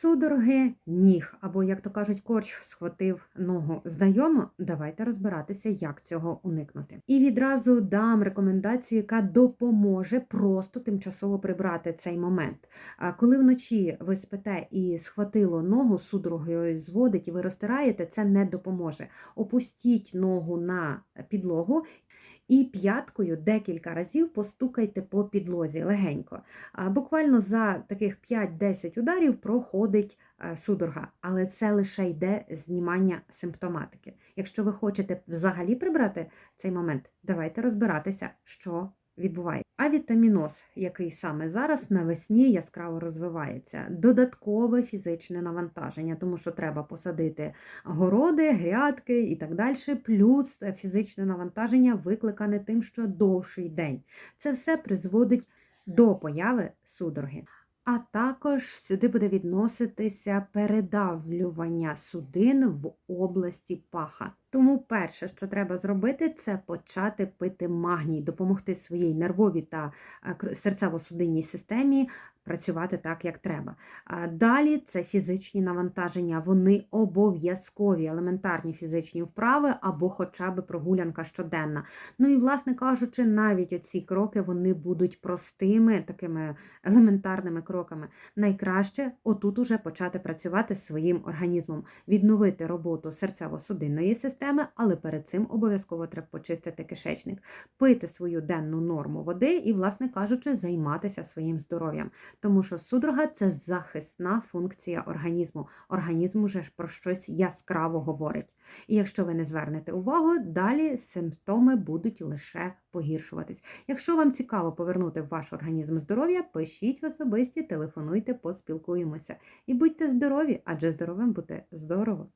Судороги ніг, або, як то кажуть, корч схватив ногу знайомо. Давайте розбиратися, як цього уникнути. І відразу дам рекомендацію, яка допоможе просто тимчасово прибрати цей момент. Коли вночі ви спите і схватило ногу, судорогою зводить, і ви розтираєте, це не допоможе. Опустіть ногу на підлогу. І п'яткою декілька разів постукайте по підлозі легенько. Буквально за таких 5-10 ударів проходить е, судорога, але це лише йде знімання симптоматики. Якщо ви хочете взагалі прибрати цей момент, давайте розбиратися, що відбувається. А вітаміноз, який саме зараз навесні яскраво розвивається, додаткове фізичне навантаження, тому що треба посадити городи, грядки і так далі, плюс фізичне навантаження викликане тим, що довший день. Це все призводить до появи судороги. А також сюди буде відноситися передавлювання судин в області паха. Тому перше, що треба зробити, це почати пити магній, допомогти своїй нервовій та е, серцево-судинній системі працювати так, як треба. Далі це фізичні навантаження, вони обов'язкові, елементарні фізичні вправи або хоча б прогулянка щоденна. Ну і, власне кажучи, навіть оці кроки вони будуть простими, такими елементарними кроками. Найкраще отут уже почати працювати з своїм організмом, відновити роботу серцево-судинної системи, але перед цим обов'язково треба почистити кишечник, пити свою денну норму води і, власне кажучи, займатися своїм здоров'ям. Тому що судорога це захисна функція організму. Організм уже про щось яскраво говорить. І якщо ви не звернете увагу, далі симптоми будуть лише погіршуватись. Якщо вам цікаво повернути ваш організм здоров'я, пишіть в особисті, телефонуйте, поспілкуємося. І будьте здорові, адже здоровим бути здорово.